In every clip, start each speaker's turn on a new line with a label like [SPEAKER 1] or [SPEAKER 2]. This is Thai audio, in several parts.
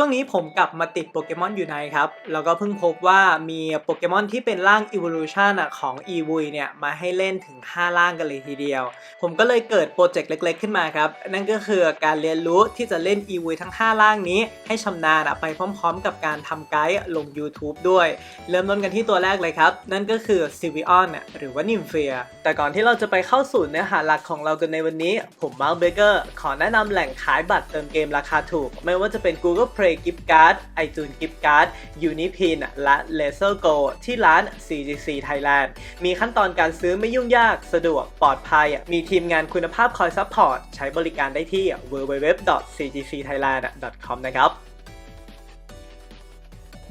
[SPEAKER 1] ช่วงนี้ผมกลับมาติดโปเกมอนอยู่ในครับ แล้วก็เพิ่งพบว่ามีโปเกมอนที่เป็นร่าง Evolution ของ e v u i เนี่ยมาให้เล่นถึง 5 ร่างกันเลยทีเดียว ผมก็เลยเกิดโปรเจกต์เล็กๆ ขึ้นมาครับ นั่นก็คือการเรียนรู้ที่จะเล่น e v u i ทั้ง 5 ร่างนี้ ให้ชำนาญไปพร้อมๆ กับการทำไกด์ลง YouTube ด้วย เริ่มต้นกันที่ตัวแรกเลยครับ นั่นก็คือ s i v i o n หรือว่า n y m p h e a แต่ก่อนที่เราจะไปเข้าสู่เนื้อหาหลักของเรากันในวันนี้ ผมมาร์คเบเกอร์ขอแนะนำแหล่งขายบัตรเติมเกมราคาถูก ไม่ว่าจะเป็น Google Play Gift Card iTunes Gift Card Unipin และ Laser Go ที่ร้าน CGC Thailand มีขั้นตอนการซื้อไม่ยุ่งยากสะดวกปลอดภัย มีทีมงานคุณภาพคอยซัพพอร์ต ใช้บริการได้ที่ www.cgcthailand.com นะครับ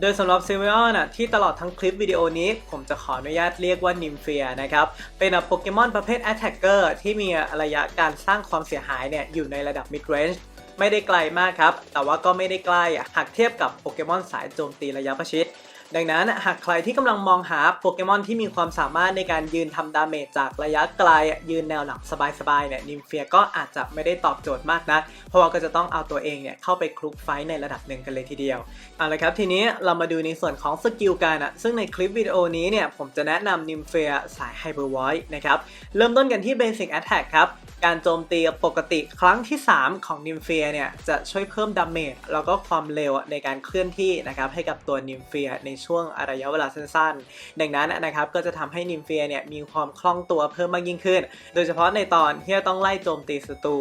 [SPEAKER 1] โดยสำหรับเซเวอร์นะที่ตลอดทั้งคลิปวิดีโอนี้ ผมจะขออนุญาตเรียกว่านิมเฟียนะครับ เป็นโปเกมอนประเภท Attacker ที่มีระยะการสร้างความเสียหายเนี่ยอยู่ในระดับ Mid Range ไม่ได้ไกลมากครับ แต่ว่าก็ไม่ได้ใกล้อะหากเทียบกับโปเกมอนสายโจมตีระยะประชิดดังนั้นหากใครที่กำลังมองหาโปเกมอนที่มีความสามารถในการยืนทำดาเมจจากระยะไกลยืนแนวหลังสบายๆเนี่ยนิมเฟียก็อาจจะไม่ได้ตอบโจทย์มากนัก เพราะว่าก็จะต้องเอาตัวเองเนี่ยเข้าไปคลุกไฟในระดับหนึ่งกันเลยทีเดียวเอาละครับทีนี้เรามาดูในส่วนของสกิลกันอะซึ่งในคลิปวิดีโอนี้เนี่ยผมจะแนะนำนิมเฟียสายไฮเปอร์ไวท์นะครับเริ่มต้นกันที่ Basic Attack ครับ การโจมตีปกติครั้งที่ 3 ของนิมเฟียเนี่ยจะช่วยเพิ่มดาเมจแล้วก็ความเร็วในการเคลื่อนที่นะครับให้กับตัวนิมเฟียในช่วงระยะเวลาสั้นๆ ดังนั้นนะครับก็จะทำให้นิมเฟียเนี่ยมีความคล่องตัวเพิ่มมากยิ่งขึ้น โดยเฉพาะในตอนที่ต้องไล่โจมตีศัตรู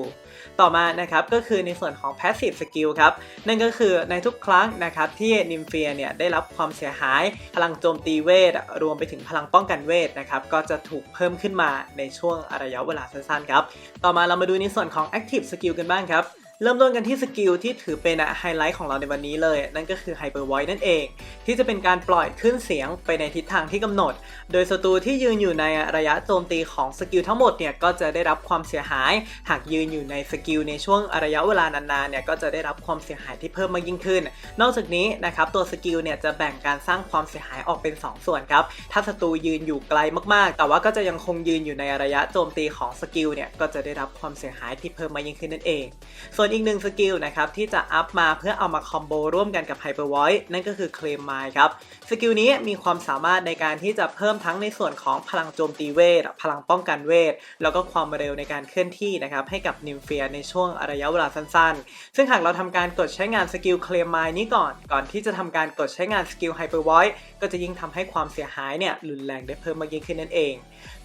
[SPEAKER 1] ต่อมานะครับก็คือในส่วนของ Passive Skill ครับนั่นก็คือในทุกครั้งนะครับที่นิมเฟียเนี่ยได้รับความเสียหายพลังโจมตีเวท รวมไปถึงพลังป้องกันเวทนะครับก็จะถูกเพิ่มขึ้นมาในช่วงระยะเวลาสั้นๆครับต่อมาเรามาดูในส่วนของ Active Skill กันบ้างครับ เริ่มต้นกันที่สกิลที่ถือเป็นไฮไลท์ของเราในวันนี้เลย นั่นก็คือ Hyper Voice นั่นเอง ที่จะเป็นการปล่อยขึ้นเสียงไปในทิศทางที่กำหนด โดยศัตรูที่ยืนอยู่ในระยะโจมตีของสกิลทั้งหมดเนี่ยก็จะได้รับความเสียหาย หากยืนอยู่ในสกิลในช่วงระยะเวลานานๆเนี่ยก็จะได้รับความเสียหายที่เพิ่มมากยิ่งขึ้น นอกจากนี้นะครับตัวสกิลเนี่ยจะแบ่งการสร้างความเสียหายออกเป็น 2 ส่วนครับ ถ้าศัตรูยืนอยู่ไกลมากๆ แต่ว่าก็จะยังคงยืนอยู่ในระยะโจมตีของสกิลเนี่ยก็จะได้รับความเสียหายที่เพิ่มมากยิ่งขึ้นนั่นเองส่วนอีกหนึ่งสกิลนะครับที่จะอัพมาเพื่อเอามาคอมโบร่วมกันกับ Hyper Voice นั่นก็คือ Claim m i n ครับ สกิลนี้มีความสามารถในการที่จะเพิ่มทั้งในส่วนของพลังโจมตีเวท พลังป้องกันเวท แล้วก็ความเร็วในการเคลื่อนที่นะครับให้กับนิมเฟียในช่วงระยะเวลาสั้นๆ ซึ่งหากเราทำการกดใช้งานสกิล Claim m i n นี้ก่อน ก่อนที่จะทำการกดใช้งานสกิล Hyper Voice ก็จะยิ่งทำให้ความเสียหายเนี่ยรุนแรงได้เพิ่มมากยิ่งขึ้นนั่นเอง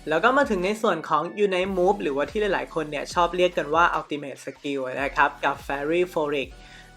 [SPEAKER 1] แล้วก็มาถึงในส่วนของ Unite Move หรือว่าที่หลายๆ คนเนี่ยชอบเรียกกันว่า Ultimate Skill นะครับ กับ Fairy f o r i c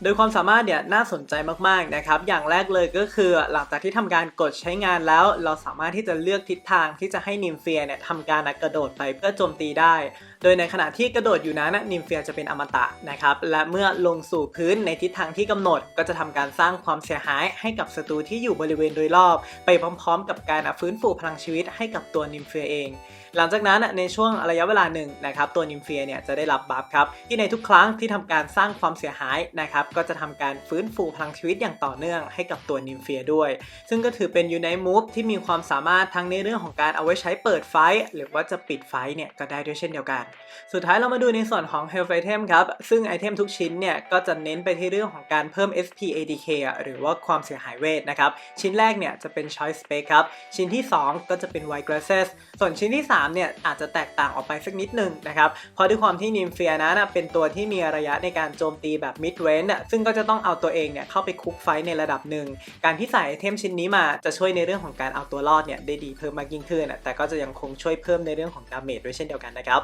[SPEAKER 1] โดยความสามารถเนี่ยน่าสนใจมากๆนะครับ อย่างแรกเลยก็คือหลังจากที่ทำการกดใช้งานแล้ว เราสามารถที่จะเลือกทิศทางที่จะให้นิมเฟียเนี่ยทำการกระโดดไปเพื่อโจมตีได้ โดยในขณะที่กระโดดอยู่นั้นนิมเฟียจะเป็นอมตะนะครับและเมื่อลงสู่พื้นในทิศทางที่กำหนด ก็จะทำการสร้างความเสียหายให้กับศัตรูที่อยู่บริเวณโดยรอบ ไปพร้อม ๆ กับการฟื้นฟูพลังชีวิตให้กับตัวนิมเฟียเอง หลังจากนั้นในช่วงระยะเวลาหนึ่งนะครับตัวนิมเฟียเนี่ยจะได้รับบัฟครับที่ในทุกครั้งที่ทำการสร้างความเสียหายนะครับก็จะทำการฟื้นฟูพลังชีวิตอย่างต่อเนื่องให้กับตัวนิมเฟียด้วย ซึ่งก็ถือเป็นยูไนมูฟที่มีความสามารถทั้งในเรื่องของการเอาไว้ใช้เปิดไฟหรือว่าจะปิดไฟเนี่ยก็ได้ด้วยเช่นเดียวกันสุดท้ายเรามาดูในส่วนของ Health Item ครับ ซึ่งไอเทมทุกชิ้นเนี่ย ก็จะเน้นไปที่เรื่องของการเพิ่ม SP ADK หรือว่าความเสียหายเวทนะครับ ชิ้นแรกเนี่ยจะเป็น Choice Spec ครับ ชิ้นที่ 2 ก็จะเป็น White Glasses ส่วนชิ้นที่ 3 เนี่ย อาจจะแตกต่างออกไปสักนิดหนึงนะครับ เพราะด้วยความที่นิมเฟียนั้นเป็นตัวที่มีระยะในการโจมตีแบบ mid range ซึ่งก็จะต้องเอาตัวเองเนี่ยเข้าไปคุกไฟในระดับหนึ่ง การที่ใส่ไอเทมชิ้นนี้มาจะช่วยในเรื่องของการเอาตัวรอดเนี่ยได้ดีเพิ่มมากยิ่งขึ้น แต่ก็จะยังคงช่วยเพิ่มในเรื่องของดาเมจด้วยเช่นเดียวกันนะครับ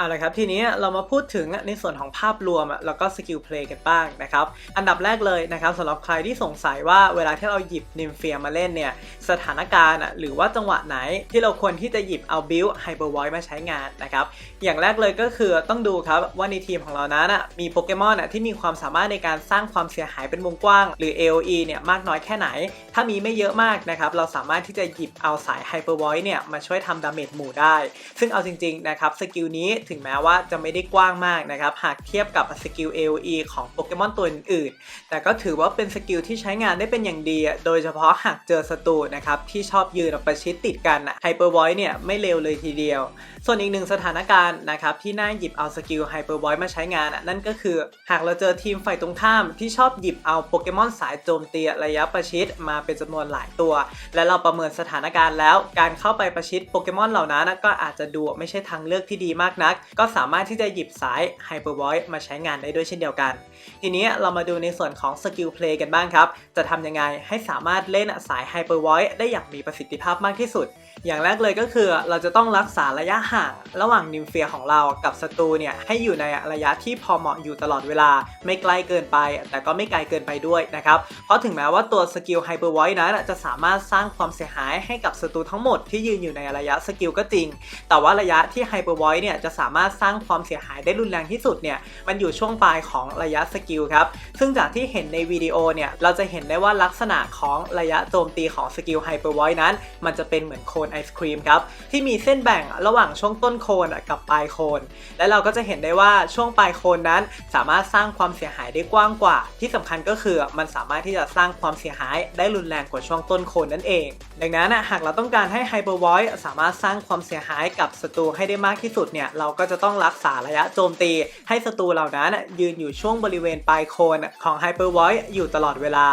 [SPEAKER 1] เอาละครับทีนี้เรามาพูดถึงในส่วนของภาพรวมอะแล้วก็สกิลเพลย์กันบ้างนะครับอันดับแรกเลยนะครับสำหรับใครที่สงสัยว่าเวลาที่เราหยิบนิมเฟียมาเล่นเนี่ยสถานการณ์อะหรือว่าจังหวะไหนที่เราควรที่จะหยิบเอาบิลไฮเปอร์ไวมาใช้งานนะครับอย่างแรกเลยก็คือต้องดูครับว่าในทีมของเรานั้นอะมีโปเกมอนอะที่มีความสามารถในการสร้างความเสียหายเป็นวงกว้าง หรือ AOE เนี่ยมากน้อยแค่ไหน ถ้ามีไม่เยอะมากนะครับเราสามารถที่จะหยิบเอาสายไฮเปอร์ไวเนี่ยมาช่วยทำดาเมจหมู่ได้ ซึ่งเอาจริงๆนะครับสกิลนี้ถึงแม้ว่าจะไม่ได้กว้างมากนะครับ หากเทียบกับสกิล AOE ของโปเกมอนตัวอื่นๆ แต่ก็ถือว่าเป็นสกิลที่ใช้งานได้เป็นอย่างดี โดยเฉพาะหากเจอศัตรูนะครับ ที่ชอบยืนประชิดติดกันไฮเปอร์ไวเนี่ยไม่เร็วเลยทีเดียว ส่วนอีกหนึ่งสถานการณ์นะครับ ที่น่าหยิบเอาสกิลไฮเปอร์ไวมาใช้งาน นั่นก็คือ หากเราเจอทีมฝ่ายตรงข้ามที่ชอบหยิบเอาโปเกมอนสายโจมตีระยะประชิดมาเป็นจำนวนหลายตัว และเราประเมินสถานการณ์แล้ว การเข้าไปประชิดโปเกมอนเหล่านั้นก็อาจจะดูไม่ใช่ทางเลือกที่ดีมากนักก็สามารถที่จะหยิบสายไฮเปอร์ไวมาใช้งานได้ด้วยเช่นเดียวกัน ทีนี้เรามาดูในส่วนของสกิลเพลย์กันบ้างครับ จะทำยังไงให้สามารถเล่นสายไฮเปอร์ไวได้อย่างมีประสิทธิภาพมากที่สุด อย่างแรกเลยก็คือเราจะต้องรักษาระยะห่างระหว่างนิมเฟียของเรากับศัตรูเนี่ยให้อยู่ในระยะที่พอเหมาะอยู่ตลอดเวลา ไม่ใกล้เกินไป แต่ก็ไม่ไกลเกินไปด้วยนะครับ เพราะถึงแม้ว่าตัวสกิลไฮเปอร์ไวนั้นจะสามารถสร้างความเสียหายให้กับศัตรูทั้งหมดที่ยืนอยู่ในระยะสกิลก็จริง แต่ว่าระยะที่ไฮเปอร์ไวเนี่ยจะสามารถสร้างความเสียหายได้รุนแรงที่สุดเนี่ยมันอยู่ช่วงปลายของระยะสกิลครับซึ่งจากที่เห็นในวิดีโอเนี่ยเราจะเห็นได้ว่าลักษณะของระยะโจมตีของสกิลไฮเปอร์ไวนั้น มันจะเป็นเหมือนโคนไอศครีมครับที่มีเส้นแบ่งระหว่างช่วงต้นโคนกับปลายโคน และเราก็จะเห็นได้ว่าช่วงปลายโคนนั้น สามารถสร้างความเสียหายได้กว้างกว่า ที่สำคัญก็คือมันสามารถที่จะสร้างความเสียหายได้รุนแรงกว่าช่วงต้นโคนนั่นเอง ดังนั้นหากเราต้องการให้ไฮเปอร์ไวสามารถสร้างความเสียหายกับศัตรูให้ได้มากที่สุดเนี่ยเราก็จะต้องรักษาระยะโจมตี ให้ศัตรูเหล่านั้นยืนอยู่ช่วงบริเวณปลายโคนของไฮเปอร์ไวอยู่ตลอดเวลา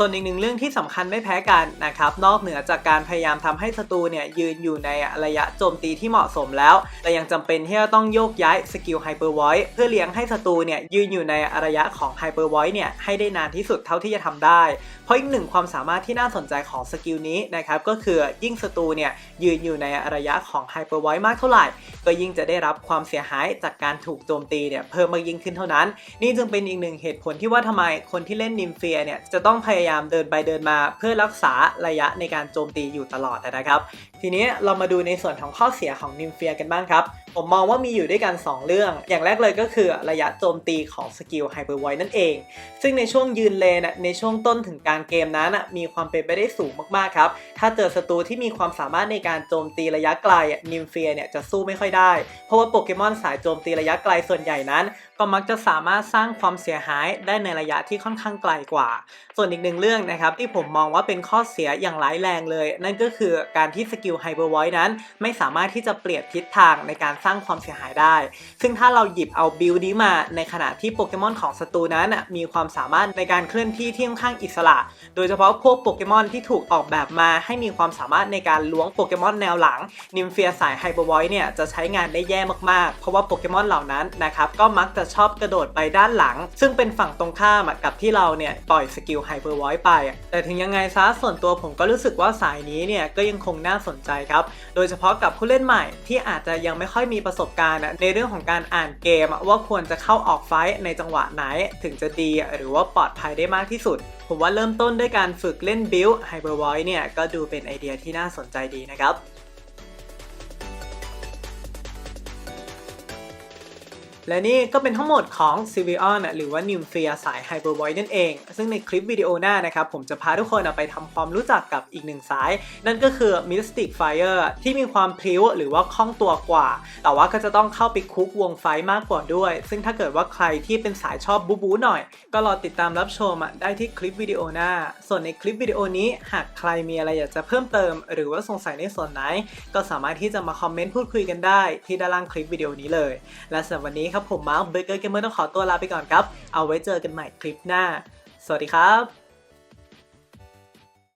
[SPEAKER 1] ส่วนอีกหนึ่งเรื่องที่สำคัญไม่แพ้กันนะครับ นอกเหนือจากการพยายามทำให้ศัตรูเนี่ยยืนอยู่ในระยะโจมตีที่เหมาะสมแล้ว แต่ยังจำเป็นที่จะต้องโยกย้ายสกิลไฮเปอร์ไวเพื่อเลี้ยงให้ศัตรูเนี่ยยืนอยู่ในระยะของไฮเปอร์ไวเนี่ยให้ได้นานที่สุดเท่าที่จะทำได้ เพราะอีกหนึ่งความสามารถที่น่าสนใจของสกิลนี้นะครับก็คือยิ่งศัตรูเนี่ยยืนอยู่ในระยะของไฮเปอร์ไวมากเท่าไหร่ ก็ยิ่งจะได้รับความเสียหายจากการถูกโจมตีเนี่ยเพิ่มมากยิ่งขึ้นเท่านั้น นี่จึงเป็นอีกหนึ่งเหตุผลที่ว่าทำไมคนที่เล่นนิมเฟียเนี่ยจะต้องพยายามเดินไปเดินมาเพื่อรักษาระยะในการโจมตีอยู่ตลอดนะครับ ทีนี้เรามาดูในส่วนของข้อเสียของนิมเฟียกันบ้างครับ ผมมองว่ามีอยู่ด้วยกัน 2 เรื่อง อย่างแรกเลยก็คือระยะโจมตีของสกิลไฮเปอร์ไวนั่นเอง ซึ่งในช่วงยืนเลนในช่วงต้นถึงกลางเกมนั้นมีความเป็นไปได้สูงมากๆครับ ถ้าเจอศัตรูที่มีความสามารถในการโจมตีระยะไกลนิมเฟียเนี่ยจะสู้ไม่ค่อยได้ เพราะว่าโปเกมอนสายโจมตีระยะไกลส่วนใหญ่นั้น ก็มักจะสามารถสร้างความเสียหายได้ในระยะที่ค่อนข้างไกลกว่า ส่วนอีกหนึ่งเรื่องนะครับที่ผมมองว่าเป็นข้อเสียอย่างร้ายแรงเลย นั่นก็คือการที่สกิิลไฮเปอร์ไวนั้น ไม่สามารถที่จะเปลี่ยนทิศทางในการสร้างความเสียหายได้ ซึ่งถ้าเราหยิบเอาบิลนี้มาในขณะที่โปเกมอนของศัตรูนั้นมีความสามารถในการเคลื่อนที่ที่ค่อนข้างอิสระ โดยเฉพาะพวกโปเกมอนที่ถูกออกแบบมาให้มีความสามารถในการล้วงโปเกมอนแนวหลังนิมเฟียสายไฮเปอร์ไวเนี่ยจะใช้งานได้แย่มากๆ เพราะว่าโปเกมอนเหล่านั้นนะครับก็มักจะชอบกระโดดไปด้านหลัง ซึ่งเป็นฝั่งตรงข้ามกับที่เราเนี่ยปล่อยสกิลไฮเปอร์ไวไป แต่ถึงยังไงซะส่วนตัวผมก็รู้สึกว่าสายนี้เนี่ยก็ยังคงน่าสนใจครับ โดยเฉพาะกับผู้เล่นใหม่ที่อาจจะยังไม่ค่อยมีประสบการณ์ในเรื่องของการอ่านเกม ว่าควรจะเข้าออกไฟท์ในจังหวะไหนถึงจะดี หรือว่าปลอดภัยได้มากที่สุด ผมว่าเริ่มต้นด้วยการฝึกเล่นบิลไฮเบอร์ไวเนี่ยก็ดูเป็นไอเดียที่น่าสนใจดีนะครับ และนี่ก็เป็นทั้งหมดของ c i v i o n หรือว่า Nymphia สาย Hypervoid นั่นเอง ซึ่งในคลิปวิดีโอหน้านะครับ ผมจะพาทุกคนไปทำความรู้จักกับอีกหนึ่งสาย นั่นก็คือ Mystic Fire ที่มีความพลิ้วหรือว่าคล่องตัวกว่า แต่ว่าก็จะต้องเข้าไปคุกวงไฟมากกว่าด้วย ซึ่งถ้าเกิดว่าใครที่เป็นสายชอบบูบูหน่อย ก็รอติดตามรับชมได้ที่คลิปวิดีโอหน้า ส่วนในคลิปวิดีโอนี้หากใครมีอะไรอยากจะเพิ่มเติม หรือว่าสงสัยในส่วนไหน ก็สามารถที่จะมาคอมเมนต์พูดคุยกันได้ที่ด้านล่างคลิปวิดีโอนี้เลย และสำหรับวันนี้ครับผมมาร์คเบเกอร์เกมเมอร์ต้องขอตัวลาไปก่อนครับ เอาไว้เจอกันใหม่คลิปหน้า สวัสดีครับ